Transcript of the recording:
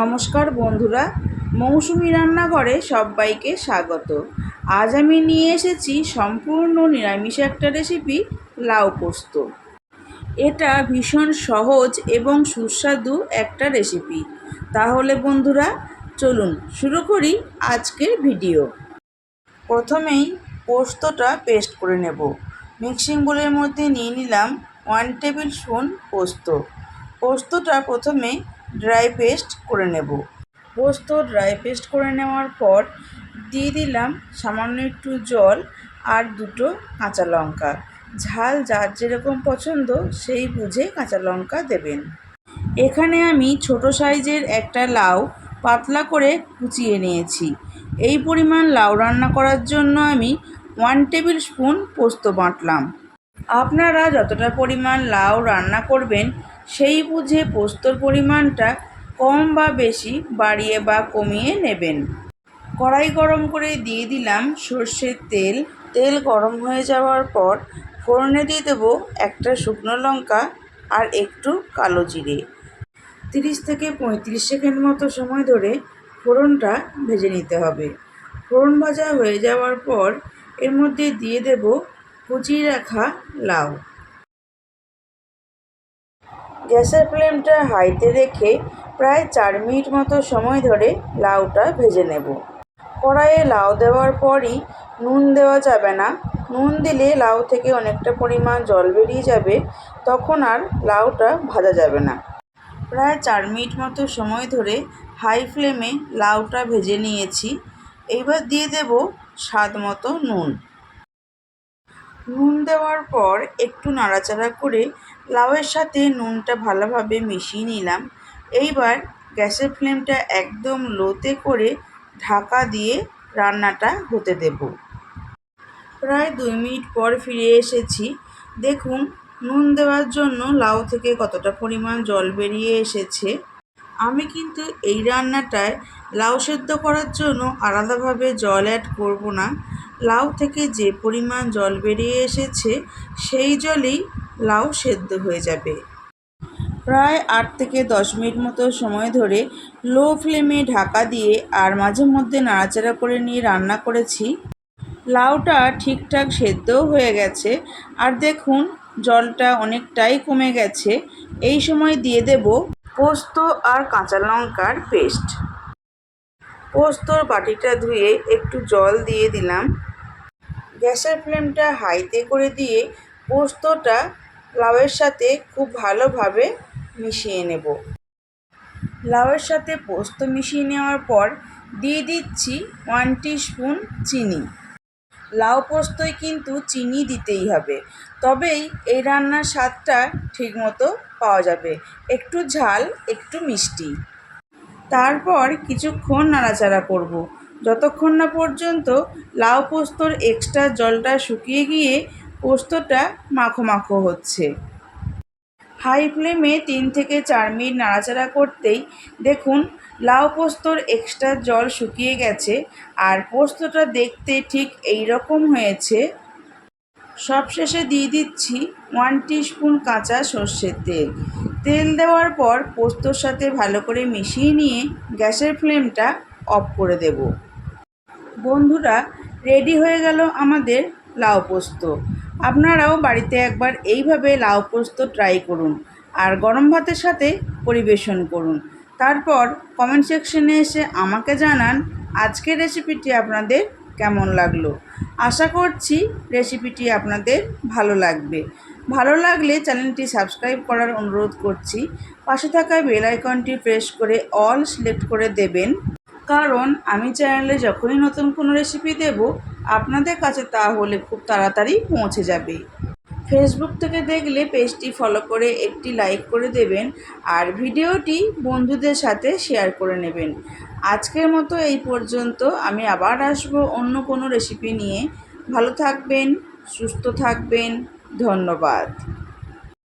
নমস্কার বন্ধুরা, মৌসুমি রান্নাঘরে সবাইকে স্বাগত। আজ আমি নিয়ে এসেছি সম্পূর্ণ নিরামিষ একটা রেসিপি লাউ পোস্ত। এটা ভীষণ সহজ এবং সুস্বাদু একটা রেসিপি তাহলে বন্ধুরা, চলুন শুরু করি আজকের ভিডিও প্রথমেই পোস্তটা পেস্ট করে নেব। মিক্সিং বোলের মধ্যে নিয়ে নিলাম ওয়ান টেবিল স্পুন পোস্ত। পোস্তটা প্রথমে ড্রাই পেস্ট করে নেব। পোস্ত ড্রাই পেস্ট করে নেওয়ার পর দিয়ে দিলাম সামান্য একটু জল আর দুটো কাঁচা লঙ্কা। ঝাল যার যেরকম পছন্দ সেই বুঝে কাঁচা লঙ্কা দেবেন। এখানে আমি ছোট সাইজের একটা লাউ পাতলা করে কুচিয়ে নিয়েছি। এই পরিমাণ লাউ রান্না করার জন্য আমি ওয়ান টেবিল স্পুন পোস্ত বাঁটলাম। আপনারা যতটা পরিমাণ লাউ রান্না করবেন সেই বুঝে পোস্তর পরিমাণটা কম বা বেশি বাড়িয়ে বা কমিয়ে নেবেন। কড়াই গরম করে দিয়ে দিলাম সর্ষের তেল। তেল গরম হয়ে যাওয়ার পর ফোড়নে দিয়ে দেবো একটা শুকনো লঙ্কা আর একটু কালো জিরে। তিরিশ থেকে পঁয়ত্রিশ সেকেন্ড মতো সময় ধরে ফোড়নটা ভেজে নিতে হবে। ফোড়ন ভাজা হয়ে যাওয়ার পর এর মধ্যে দিয়ে দেব কুচিয়ে রাখা লাউ। গ্যাসের ফ্লেমটা হাইতে রেখে প্রায় চার মিনিট মতো সময় ধরে লাউটা ভেজে নেব। কড়াইয়ে লাউ দেওয়ার পরই নুন দেওয়া যাবে না। নুন দিলে লাউ থেকে অনেকটা পরিমাণ জল বেরিয়ে যাবে, তখন আর লাউটা ভাজা যাবে না। প্রায় চার মিনিট মতো সময় ধরে হাই ফ্লেমে লাউটা ভেজে নিয়েছি। এইবার দিয়ে দেব স্বাদ মতো নুন। নুন দেওয়ার পর একটু নাড়াচাড়া করে লাউয়ের সাথে নুনটা ভালোভাবে মিশিয়ে নিলাম। এইবার গ্যাসের ফ্লেমটা একদম লোতে করে ঢাকা দিয়ে রান্নাটা হতে দেব। প্রায় দুই মিনিট পর ফিরে এসেছি। দেখুন, নুন দেওয়ার জন্য লাউ থেকে কতটা পরিমাণ জল বেরিয়ে এসেছে। আমি কিন্তু এই রান্নাটায় লাউ সেদ্ধ করার জন্য আলাদাভাবে জল অ্যাড করব না। লাউ থেকে যে পরিমাণ জল বেরিয়ে এসেছে, সেই জলেই লাউ সেদ্ধ হয়ে যাবে। প্রায় আট থেকে দশ মিনিট মতো সময় ধরে লো ফ্লেমে ঢাকা দিয়ে আর মাঝে মধ্যে নাড়াচাড়া করে নিয়ে রান্না করেছি। লাউটা ঠিকঠাক সেদ্ধও হয়ে গেছে। আর দেখুন, জলটা অনেকটাই কমে গেছে। এই সময় দিয়ে দেব পোস্ত আর কাঁচা লঙ্কার পেস্ট। পোস্তর বাটিটা ধুয়ে একটু জল দিয়ে দিলাম। গ্যাসের ফ্লেমটা হাইতে করে দিয়ে পোস্তটা লাউয়ের সাথে খুব ভালোভাবে মিশিয়ে নেব। লাউয়ের সাথে পোস্ত মিশিয়ে নেওয়ার পর দিয়ে দিচ্ছি ওয়ান স্পুন চিনি। লাউ পোস্তয় কিন্তু চিনি দিতেই হবে, তবেই এই রান্নার স্বাদটা ঠিকমতো পাওয়া যাবে। একটু ঝাল, একটু মিষ্টি। তারপর কিছুক্ষণ নাড়াচাড়া করব। যতক্ষণ না পর্যন্ত লাউ পোস্তর এক্সট্রা জলটা শুকিয়ে গিয়ে পোস্তটা মাখো মাখো হচ্ছে। হাই ফ্লেমে তিন থেকে চার মিনিট নাড়াচাড়া করতেই দেখুন, লাউ পোস্তর এক্সট্রা জল শুকিয়ে গেছে আর পোস্তটা দেখতে ঠিক এই রকম হয়েছে। সবশেষে দিয়ে দিচ্ছি ওয়ান স্পুন কাঁচা সর্ষের তেল। তেল দেওয়ার পর পোস্তর সাথে ভালো করে মিশিয়ে নিয়ে গ্যাসের ফ্লেমটা অফ করে দেব। বন্ধুরা, রেডি হয়ে গেল আমাদের লাউ পোস্ত। আপনারাও বাড়িতে একবার এইভাবে লাউ পোস্ত ট্রাই করুন আর গরম ভাতের সাথে পরিবেশন করুন। তারপর কমেন্ট সেকশনে এসে আমাকে জানান আজকের রেসিপিটি আপনাদের কেমন লাগল। আশা করছি রেসিপিটি আপনাদের ভালো লাগবে। ভালো লাগলে চ্যানেলটি সাবস্ক্রাইব করার অনুরোধ করছি। পাশে থাকা বেল আইকনটি প্রেস করে অল সিলেক্ট করে দেবেন। কারণ আমি চ্যানেলে যখনই নতুন কোনো রেসিপি দেব আপনাদের কাছে তাহলে খুব তাড়াতাড়ি পৌঁছে যাবে। ফেসবুক থেকে দেখলে পেজটি ফলো করে একটি লাইক করে দেবেন আর ভিডিওটি বন্ধুদের সাথে শেয়ার করে নেবেন। আজকের মতো এই পর্যন্ত আমি আবার আসব অন্য কোনো রেসিপি নিয়ে। ভালো থাকবেন, সুস্থ থাকবেন, ধন্যবাদ।